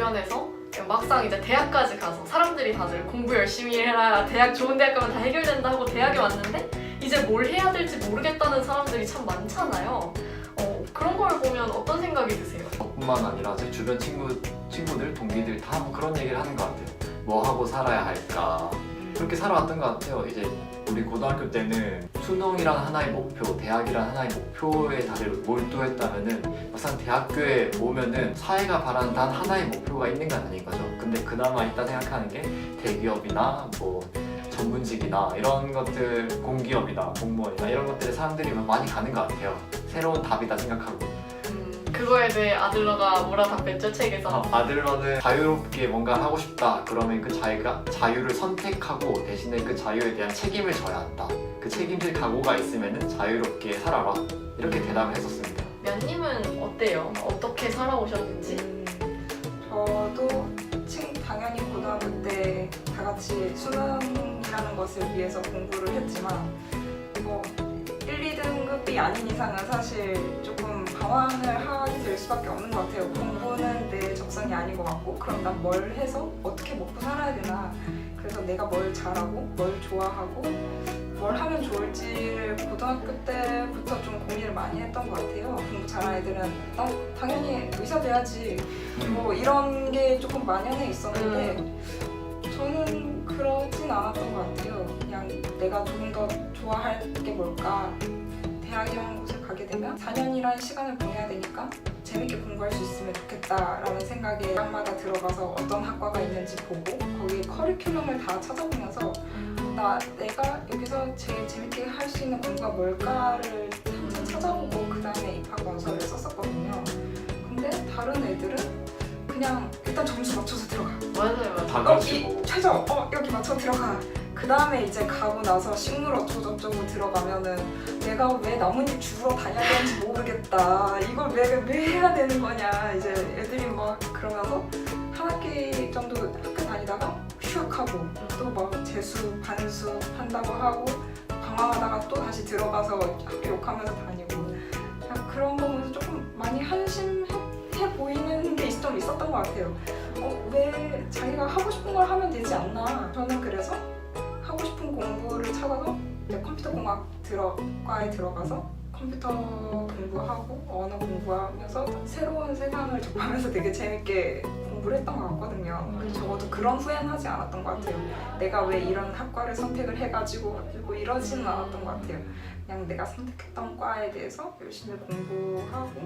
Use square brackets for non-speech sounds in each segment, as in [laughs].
주변에서 막상 이제 대학까지 가서 사람들이 다들 공부 열심히 해라 대학 좋은 대학 가면 다 해결된다 하고 대학에 왔는데 이제 뭘 해야 될지 모르겠다는 사람들이 참 많잖아요. 어, 그런 걸 보면 어떤 생각이 드세요? 저뿐만 아니라 제 주변 친구 친구들 동기들 다 뭐 그런 얘기를 하는 것 같아요. 뭐 하고 살아야 할까 그렇게 살아왔던 것 같아요. 이제 우리 고등학교 때는 수능이란 하나의 목표, 대학이란 하나의 목표에 다들 몰두했다면은 막상 대학교에 오면은 사회가 바라는 단 하나의 목표가 있는 건 아닌 거죠. 근데 그나마 있다 생각하는 게 대기업이나 뭐 전문직이나 이런 것들 공기업이나 공무원이나 이런 것들에 사람들이 많이 가는 것 같아요. 새로운 답이다 생각하고 음, 그거에 대해 아들러가 뭐라 답했죠 책에서? 아, 아들러는 자유롭게 뭔가 하고 싶다 그러면 그 자유가 자유를 선택하고 대신에 그 자유에 대한 책임을 져야 한다 그 책임질 각오가 있으면 자유롭게 살아라 이렇게 대답을 했었습니다 면님은 어때요? 어떻게 살아오셨는지? 음, 저도 친, 당연히 고등학교 때 다 같이 수능이라는 것을 위해서 공부를 했지만 뭐 1, 2등급이 아닌 이상은 사실 조금 방황을 하게 될 수밖에 없는 것 같아요. 공부는 내 적성이 아닌 것 같고 그럼 난 뭘 해서 어떻게 먹고 살아야 되나 그래서 내가 뭘 잘하고 뭘 좋아하고 뭘 하면 좋을지를 고등학교 때부터 좀 고민을 많이 했던 것 같아요. 공부 잘하는 애들은 나 당연히 의사 돼야지 뭐 이런 게 조금 만연해 있었는데 저는 그러진 않았던 것 같아요. 그냥 내가 조금 더 좋아할 게 뭘까 가게 되면 4년이라는 시간을 보내야 되니까 재밌게 공부할 수 있으면 좋겠다라는 생각에 대학마다 들어가서 어떤 학과가 있는지 보고 거기 커리큘럼을 다 찾아보면서 나 내가 여기서 제일 재밌게 할 수 있는 공부가 뭘까를 한참 찾아보고 그 다음에 입학 원서를 썼었거든요. 근데 다른 애들은 그냥 일단 점수 맞춰서 들어가. 맞아요, 맞아요. 다이 최저 어 여기 맞춰 들어가. 그 다음에 이제 가고 나서 식물 어쩌고저쩌고 들어가면은 내가 왜 나뭇잎 주우러 다녀야 되는지 모르겠다. 이걸 왜, 왜 해야 되는 거냐. 이제 애들이 막 그러면서 한 학기 정도 학교 다니다가 휴학 하고 또 막 재수, 반수 한다고 하고 방황하다가 또 다시 들어가서 학교 욕하면서 다니고 그런 거 보면서 조금 많이 한심해 보이는 게 좀 있었던 것 같아요. 어, 왜 자기가 하고 싶은 걸 하면 되지 않나? 저는 그래서 하고 싶은 공부를 찾아서 이제 컴퓨터 공학 들어과에 들어가서 컴퓨터 공부하고 언어 공부하면서 새로운 세상을 접하면서 되게 재밌게 공부를 했던 것 같거든요. 그래서 적어도 그런 후회는 하지 않았던 것 같아요. 내가 왜 이런 학과를 선택을 해가지고 가지고 이러지는 않았던 것 같아요. 그냥 내가 선택했던 과에 대해서 열심히 공부하고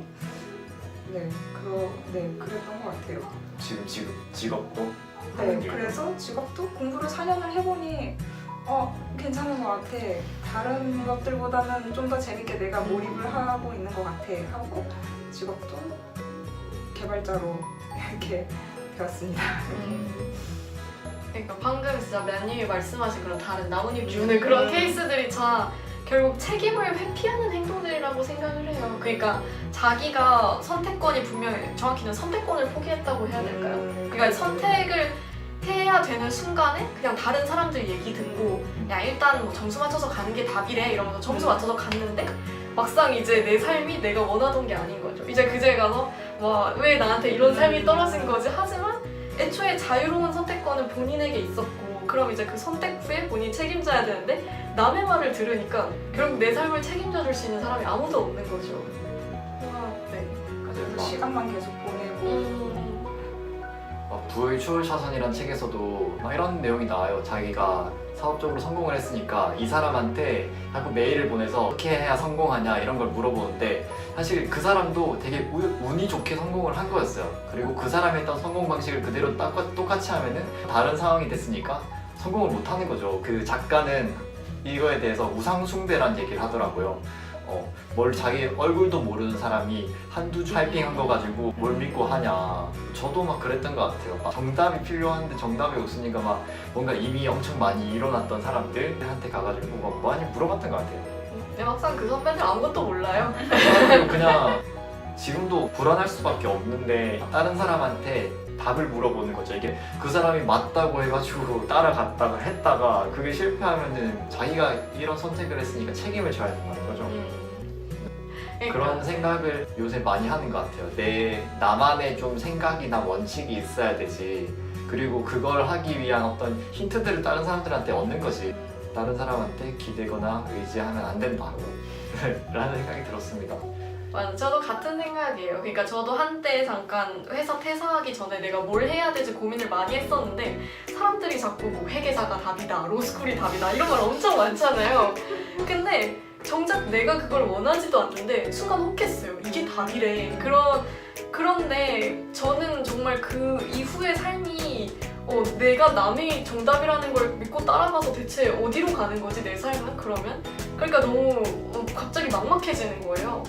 네, 그러, 네 그랬던 것 같아요. 지금 지금 직업도 네, 그래서 직업도 공부를 4년을 해보니 어 괜찮은 것 같아. 다른 것들보다는 좀 더 재밌게 내가 몰입을 하고 있는 것 같아 하고 직업도 개발자로 [laughs] 이렇게 되었습니다. 그러니까 방금 진짜 면님이 말씀하신 그런 다른 나뭇잎 주는 그런 케이스들이 다 결국 책임을 회피하는 행동들이라고 생각을 해요. 그러니까 자기가 선택권이 분명히 정확히는 선택권을 포기했다고 해야 될까요? 음, 그러니까 선택을 해야 되는 순간에 그냥 다른 사람들 얘기 듣고 야 일단 뭐 점수 맞춰서 가는 게 답이래 이러면서 점수 맞춰서 갔는데 막상 이제 내 삶이 내가 원하던 게 아닌 거죠. 이제 그제 가서 와 왜 나한테 이런 삶이 떨어진 거지? 하지만 애초에 자유로운 선택권은 본인에게 있었고 그럼 이제 그 선택 후에 본인이 책임져야 되는데 남의 말을 들으니까 결국 내 삶을 책임져 줄 수 있는 사람이 아무도 없는 거죠. 와, 네. 맞아요. 그래서 막, 시간만 계속 막 부의 추월차선이란 책에서도 막 이런 내용이 나와요 자기가 사업적으로 성공을 했으니까 이 사람한테 자꾸 메일을 보내서 어떻게 해야 성공하냐 이런 걸 물어보는데 사실 그 사람도 되게 우- 운이 좋게 성공을 한 거였어요. 그리고 그 사람이 했던 성공 방식을 그대로 딱- 똑같이 하면은 다른 상황이 됐으니까 성공을 못 하는 거죠. 그 작가는 이거에 대해서 우상숭배란 얘기를 하더라고요. 어, 뭘 자기 얼굴도 모르는 사람이 한두 줄 타이핑한 거 가지고 뭘 믿고 하냐. 저도 막 그랬던 것 같아요. 막 정답이 필요한데 정답이 없으니까 막 뭔가 이미 엄청 많이 일어났던 사람들한테 가가지고 막 많이 물어봤던 것 같아요. 근데 막상 그 선배들 아무것도 몰라요. 그래가지고 그냥 지금도 불안할 수밖에 없는데 다른 사람한테 답을 물어보는 거죠. 이게 그 사람이 맞다고 해가지고 [laughs] 따라갔다가 했다가 그게 실패하면은 자기가 이런 선택을 했으니까 책임을 져야 된다는 거죠. 음. 그러니까. 그런 생각을 요새 많이 하는 것 같아요. 내 나만의 좀 생각이나 원칙이 있어야 되지. 그리고 그걸 하기 위한 어떤 힌트들을 다른 사람들한테 얻는 거지. 다른 사람한테 기대거나 의지하면 안 된다. [laughs] 라는 생각이 들었습니다. 맞아, 저도 같은 생각이에요. 그러니까 저도 한때 잠깐 회사 퇴사하기 전에 내가 뭘 해야 될지 고민을 많이 했었는데 사람들이 자꾸 뭐 회계사가 답이다, 로스쿨이 답이다 이런 말 엄청 많잖아요. 근데 정작 내가 그걸 원하지도 않는데 순간 혹했어요. 이게 답이래. 그런 그런데 저는 정말 그 이후의 삶이 어, 내가 남이 정답이라는 걸 믿고 따라가서 대체 어디로 가는 거지 내 삶은 그러면? 그러니까 너무 어, 갑자기 막막해지는 거예요.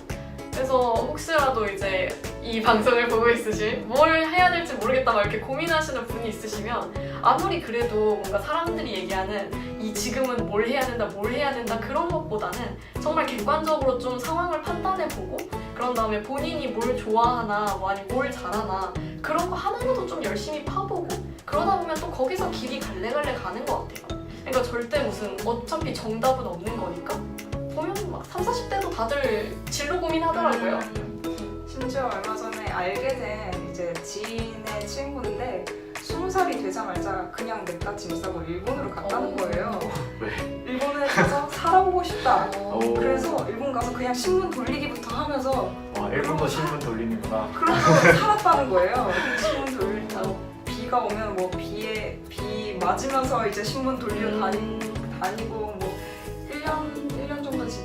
그래서 혹시라도 이제 이 방송을 보고 있으실 뭘 해야 될지 모르겠다 막 이렇게 고민하시는 분이 있으시면 아무리 그래도 뭔가 사람들이 얘기하는 이 지금은 뭘 해야 된다 뭘 해야 된다 그런 것보다는 정말 객관적으로 좀 상황을 판단해 보고 그런 다음에 본인이 뭘 좋아하나 뭐 아니 뭘 잘하나 그런 거 하나라도 좀 열심히 파보고 그러다 보면 또 거기서 길이 갈래갈래 가는 것 같아요. 그러니까 절대 무슨 어차피 정답은 없는 거니까 보면 막 3, 40대도 다들 진로 고민하더라고요 음, 심지어 얼마 전에 알게 된 이제 지인의 친구인데 스무 살이 되자마자 그냥 냅다 짐 싸고 일본으로 갔다는 오. 거예요. 왜? 일본에 가서 [laughs] 살아보고 싶다. 오. 그래서 일본 가서 그냥 신문 돌리기부터 하면서 와, 일본도 신문 돌리는구나. 그러고 [laughs] 살았다는 거예요. 신문 돌리고 비가 오면 뭐 비에 비 맞으면서 이제 신문 음. 다니, 다니고 뭐 1년 1년 정도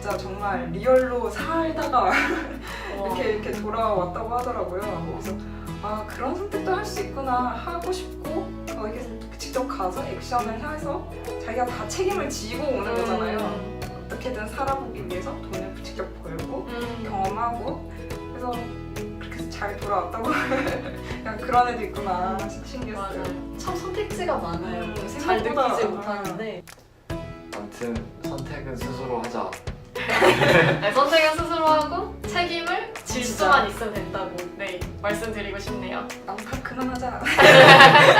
진짜 정말 리얼로 살다가 [laughs] 이렇게 이렇게 돌아왔다고 하더라고요. 그래서 아 그런 선택도 할 수 있구나 하고 싶고 어, 이게 직접 가서 액션을 해서 자기가 다 책임을 지고 오는 거잖아요. 어떻게든 살아보기 위해서 돈을 직접 벌고 음. 경험하고 그래서 그렇게 해서 잘 돌아왔다고 [laughs] 그냥 그런 애도 있구나 신기했어요. 맞아요. 참 선택지가 많아요. 음, 잘 생각보다 느끼지. 못하는데 아무튼 선택은 스스로 하자. [laughs] 네, 선택은 스스로 하고 책임을 질 진짜. 수만 있으면 된다고 네 말씀드리고 싶네요. 남탓 그만하자. 그만하자. 하자. [laughs]